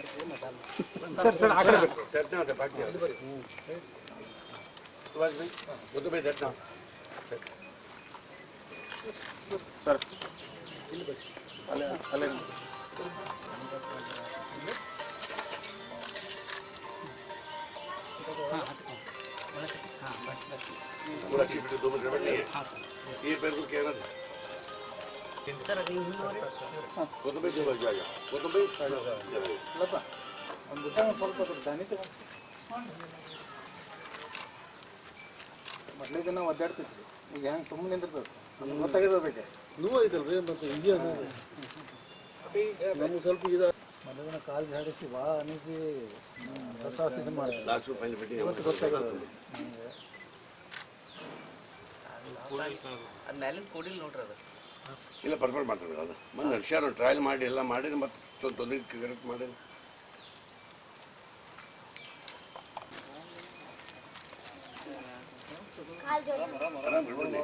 Sir sir आगे डरना होता भाग गया सुभाष भाई बुद्धू भाई डरना सर अले अले हाँ हाँ बस। बस पूरा चीज़ दो मिनट रबड़ नहीं है ये पैर को कहना था। ಸರ್ ಅದು ಇನ್ನೂರು ಸ್ವಲ್ಪ ದಾನಿ ತಗೊಂಡು ಮೊದಲೇ ದಿನ ಈಗ ಹೆಂಗೆ ಸುಮ್ಮನೆ ನಿಂದಿರ್ತದೆ ನಮ್ಗೆ ಗೊತ್ತಾಗಿದೆ ಅದಕ್ಕೆ ನೋವು ಐತಲ್ರಿ ಮತ್ತು ಈಸಿ ಅದ ನಮ್ಗೆ ಸ್ವಲ್ಪ ಇದು ಮೊದಲ ದಿನ ಕಾಲು ಜಾಡಿಸಿ ಭಾಳ ಅನಿಸಿ ಇದು ಮಾಡ್ತೀವಿ ಇವತ್ತು ಗೊತ್ತಾಗಿದೆ ಅದು ಕೊಡಿಲ್ಲ ನೋಡ್ರಿ ಅದು ಇಲ್ಲ ಪರ್ಫಾರ್ಮ್ ಮಾಡ್ತಾರೆ ಅದು. ಮೊನ್ನೆ ಹುಷಾರು ಟ್ರಯಲ್ ಮಾಡಿ ಎಲ್ಲ ಮಾಡಿ ಮತ್ತೆ ತೊಂದರೆ ಕರೆಕ್ಟ್ ಮಾಡಿ ಆರಾಮ ಬಿಡ್ಬಿಡಿ.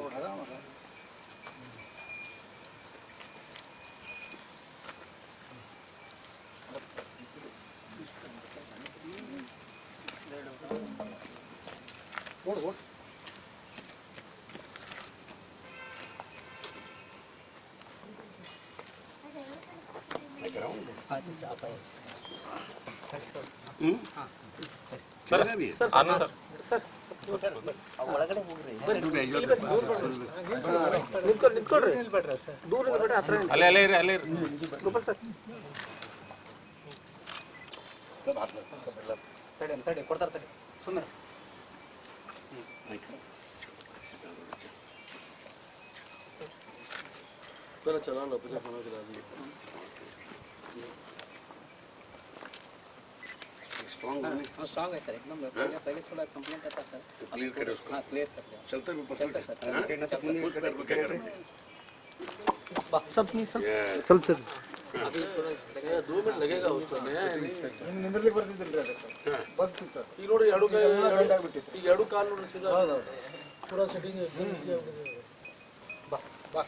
ತಡಿ ತಡಿ ಕೊಡ್ತಾರ ತಡಿ ಸುಮ್ಮನೆ चलो चला लो पचास खाना खिला दिए स्ट्रॉन्ग होने हाँ स्ट्रांग है सर एकदम पहले पहले थोड़ा कंप्लेंट था सर क्लियर करे उसको हाँ क्लियर कर दिया चलता भी चलता परफेक्ट सर है उस पैर को क्या करेंगे ಸ್ವಲ್ಪ ನೀ ಸ್ವಲ್ಪ ये ಸ್ವಲ್ಪ ಸರ್ दो मिनट लगेगा उसको नया है नहीं ಹಿಂಗೆ ನಿಂದ್ರಲಿಕ್ಕೆ ಬರ್ತಿದ್ದಿಲ್ರಿ ಅದಕ್ಕೆ ಬರ್ತಿತ್ತು ಈಗ ನೋಡಿ ಎರಡು ಕೈ ಬೆಂಡ್ ಆಗ್ಬಿಟ್ಟಿತ್ತು ಈಗ ಎರಡು ಕಾಲು ನೋಡಿ ಸೀದಾ ಹೌದೌದು पूरा सेटिंग एकदम easy ಆಗ್ಬಿಟ್ಟಿದೆ. ಬಾ ಬಾ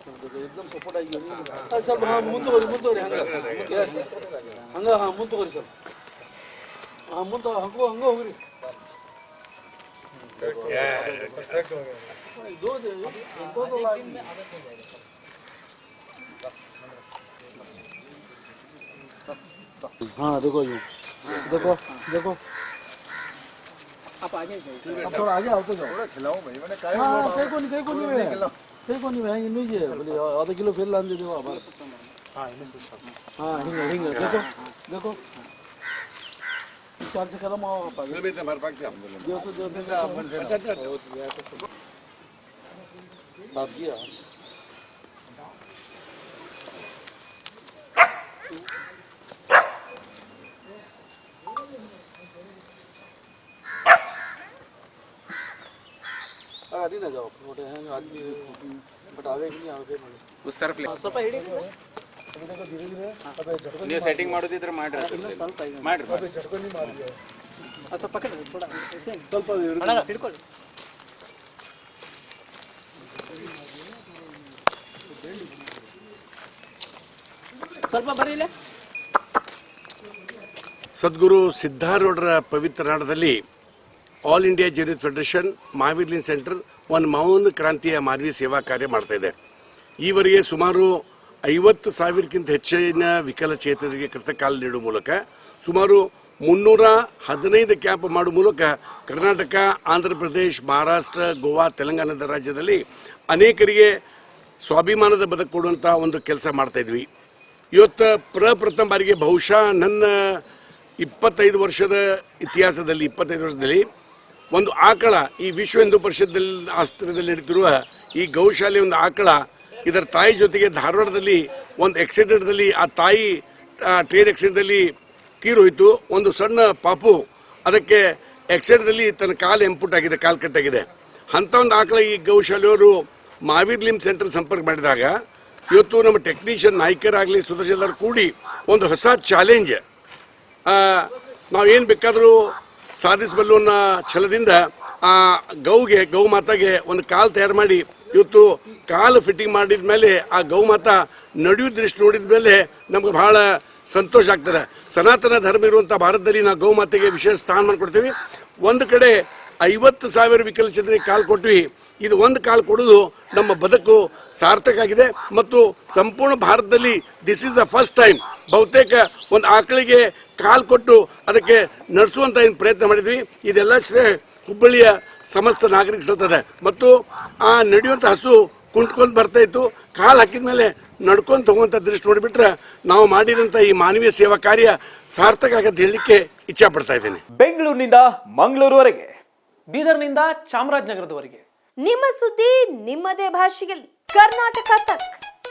एकदम सपोर्ट ಆಗಿ ಅದು ಸ್ವಲ್ಪ ಹಾಂ ಮುಂದುವರಿ ಮುಂದುವರಿ ಹಂಗೆ ಎಸ್ ಹಂಗೆ ಹಾಂ ಮುಂದುವರಿ ಸ್ವಲ್ಪ ಹಾಂ ಮುಂದೆ ಹಂಗು ಹಂಗೆ ಹೋಗ್ರಿ हाँ देखो यूँ देखो देखो आप आगे आप थोड़ा आगे आओ तो जाओ खिलाओ भाई मैंने कहा हाँ देखो नहीं देखो नहीं है कई को नहीं है इन्हीं जे बोले आधा किलो फिर लान दे दो आप हाँ हिंग हिंग देखो देखो चार से कदम आओ आप आगे चलो बेटा हमारे पास क्या देव तो देव साफ किया आगे ना ಬಟ್ ಅದೇ ಸ್ವಲ್ಪ ಸೆಟ್ಟಿಂಗ್ ಮಾಡೋದಿದ್ರೆ ಮಾಡ್ರಿ ಸ್ವಲ್ಪ ಮಾಡ್ರಿ ಸ್ವಲ್ಪ ಪಕ್ಕಡ ಸದ್ಗುರು ಸಿದ್ಧಾರೂಢರ ಪವಿತ್ರ ನಾಡದಲ್ಲಿ ಆಲ್ ಇಂಡಿಯಾ ಜೈನ ಫೆಡರೇಷನ್ ಮಹಾವೀರ್ಲಿನ್ ಸೆಂಟರ್ ಒಂದು ಮೌನ ಕ್ರಾಂತಿಯ ಮಾನವೀಯ ಸೇವಾ ಕಾರ್ಯ ಮಾಡ್ತಾ ಇದೆ ಈವರೆಗೆ ಸುಮಾರು ಐವತ್ತು ಸಾವಿರಕ್ಕಿಂತ ಹೆಚ್ಚಿನ ವಿಕಲಚೇತನರಿಗೆ ಕೃತಕಾಲ ನೀಡುವ ಮೂಲಕ, ಸುಮಾರು ಮುನ್ನೂರ ಹದಿನೈದು ಕ್ಯಾಂಪ್ ಮಾಡುವ ಮೂಲಕ ಕರ್ನಾಟಕ, ಆಂಧ್ರ ಪ್ರದೇಶ, ಮಹಾರಾಷ್ಟ್ರ, ಗೋವಾ, ತೆಲಂಗಾಣದ ರಾಜ್ಯದಲ್ಲಿ ಅನೇಕರಿಗೆ ಸ್ವಾಭಿಮಾನದ ಬದುಕು ಕೊಡುವಂಥ ಒಂದು ಕೆಲಸ ಮಾಡ್ತಾ ಇದ್ವಿ. ಇವತ್ತು ಪ್ರಪ್ರಥಮ ಬಾರಿಗೆ ಬಹುಶಃ ನನ್ನ ಇಪ್ಪತ್ತೈದು ವರ್ಷದ ಇತಿಹಾಸದಲ್ಲಿ, ಇಪ್ಪತ್ತೈದು ವರ್ಷದಲ್ಲಿ ಒಂದು ಆಕಳ ಈ ವಿಶ್ವ ಹಿಂದೂ ಪರಿಷತ್ತಲ್ಲಿ ಆಸ್ತ್ರದಲ್ಲಿ ನಡೀತಿರುವ ಈ ಗೌಶಾಲೆ ಒಂದು ಆಕಳ, ಇದರ ತಾಯಿ ಜೊತೆಗೆ ಧಾರವಾಡದಲ್ಲಿ ಒಂದು ಆಕ್ಸಿಡೆಂಟ್ದಲ್ಲಿ ಆ ತಾಯಿ ಟ್ರೈನ್ ಆಕ್ಸಿಡೆಂಟಲ್ಲಿ ಹೋಯಿತು ಒಂದು ಸಣ್ಣ ಪಾಪು ಅದಕ್ಕೆ ಆಕ್ಸಿಡೆಂಟ್ದಲ್ಲಿ ತನ್ನ ಕಾಲು ಎಂಪುಟ್ ಆಗಿದೆ ಕಾಲು ಕಟ್ಟಾಗಿದೆ. ಅಂಥ ಒಂದು ಆಕಳ ಈ ಗೌಶಾಲೆಯವರು ಮಹಾವೀರ್ ಲಿಮ್ ಸೆಂಟರ್ ಸಂಪರ್ಕ ಮಾಡಿದಾಗ ಇವತ್ತು ನಮ್ಮ ಟೆಕ್ನಿಷಿಯನ್ ನಾಯಕರಾಗಲಿ ಎಲ್ಲರೂ ಕೂಡಿ ಒಂದು ಹೊಸ ಚಾಲೆಂಜ್ ನಾವು ಏನು ಬೇಕಾದರೂ ಸಾಧಿಸಬಲ್ಲು ಅನ್ನೋ ಛಲದಿಂದ ಆ ಗೌಗೆ ಗೌ ಮಾತಾಗೆ ಒಂದು ಕಾಲು ತಯಾರು ಮಾಡಿ ಇವತ್ತು ಕಾಲು ಫಿಟ್ಟಿಂಗ್ ಮಾಡಿದ ಮೇಲೆ ಆ ಗೌಮಾತ ನಡೆಯುವ ದೃಷ್ಟಿ ನೋಡಿದ ಮೇಲೆ ನಮ್ಗೆ ಬಹಳ ಸಂತೋಷ ಆಗ್ತದೆ. ಸನಾತನ ಧರ್ಮ ಇರುವಂಥ ಭಾರತದಲ್ಲಿ ನಾವು ಗೌಮಾತೆಗೆ ವಿಶೇಷ ಸ್ಥಾನ ಕೊಡ್ತೀವಿ. ಒಂದು ಕಡೆ ಐವತ್ತು ಸಾವಿರ ವಿಕಲಚೇತನಿಗೆ ಕಾಲು ಕೊಟ್ವಿ. ಇದು ಒಂದು ಕಾಲು ಕೊಡೋದು ನಮ್ಮ ಬದುಕು ಸಾರ್ಥಕ ಆಗಿದೆ. ಮತ್ತು ಸಂಪೂರ್ಣ ಭಾರತದಲ್ಲಿ this is the first time ಬಹುತೇಕ ಒಂದು ಆಕಳಿಗೆ ಕಾಲು ಕೊಟ್ಟು ಅದಕ್ಕೆ ನಡೆಸುವಂತ ಏನು ಪ್ರಯತ್ನ ಮಾಡಿದ್ವಿ. ಇದೆಲ್ಲ ಶ್ರೇ ಹುಬ್ಬಳ್ಳಿಯ ಸಮಸ್ತ ನಾಗರಿಕ ಸಲ್ತದೆ ಮತ್ತು ಆ ನಡೆಯುವಂಥ ಹಸು ಕುಂಟ್ಕೊಂಡು ಬರ್ತಾ ಇತ್ತು. ಕಾಲು ಹಾಕಿದ ಮೇಲೆ ನಡ್ಕೊಂಡು ತಗೋಂಥ ದೃಷ್ಟಿ ನೋಡಿಬಿಟ್ರೆ ನಾವು ಮಾಡಿದಂಥ ಈ ಮಾನವೀಯ ಸೇವಾ ಕಾರ್ಯ ಸಾರ್ಥಕ ಆಗತ್ತೆ ಹೇಳಲಿಕ್ಕೆ ಇಚ್ಛೆ ಪಡ್ತಾ ಇದ್ದೀನಿ. ಬೆಂಗಳೂರಿನಿಂದ ಮಂಗಳೂರುವರೆಗೆ ಬೀದರ್ನಿಂದ ಚಾಮರಾಜನಗರದವರೆಗೆ. ನಿಮ್ಮ ಸುದ್ದಿ ನಿಮ್ಮದೇ ಭಾಷೆಯಲ್ಲಿ. ಕರ್ನಾಟಕ ತಕ್.